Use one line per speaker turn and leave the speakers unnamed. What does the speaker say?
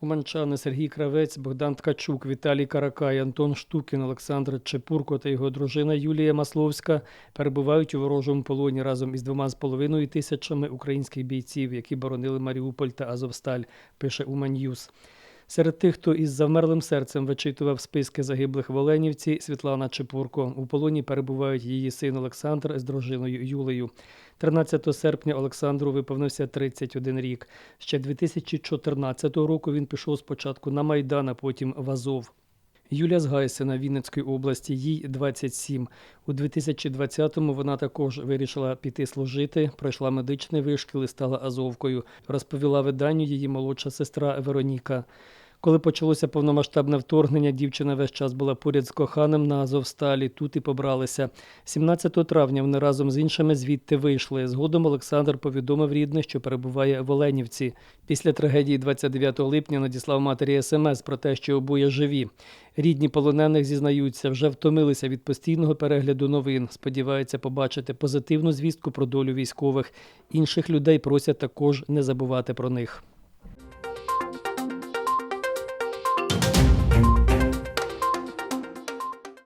Уманчани Сергій Кравець, Богдан Ткачук, Віталій Каракай, Антон Штукін, Олександр Чепурко та його дружина Юлія Масловська перебувають у ворожому полоні разом із двома з половиною тисячами українських бійців, які боронили Маріуполь та Азовсталь, пише Уман'юз. Серед тих, хто із завмерлим серцем вичитував списки загиблих в Оленівці, Світлана Чепурко. У полоні перебувають її син Олександр з дружиною Юлею. 13 серпня Олександру виповнився 31 рік. Ще 2014 року він пішов спочатку на Майдан, а потім в Азов. Юля з Вінницької області, їй 27. У 2020-му вона також вирішила піти служити, пройшла медичний вишкіл і стала азовкою, розповіла виданню її молодша сестра Вероніка. Коли почалося повномасштабне вторгнення, дівчина весь час була поряд з коханим на Азовсталі, тут і побралися. 17 травня вони разом з іншими звідти вийшли. Згодом Олександр повідомив рідних, що перебуває в Оленівці. Після трагедії 29 липня надіслав матері смс про те, що обоє живі. Рідні полонених зізнаються, вже втомилися від постійного перегляду новин. Сподіваються побачити позитивну звістку про долю військових. Інших людей просять також не забувати про них.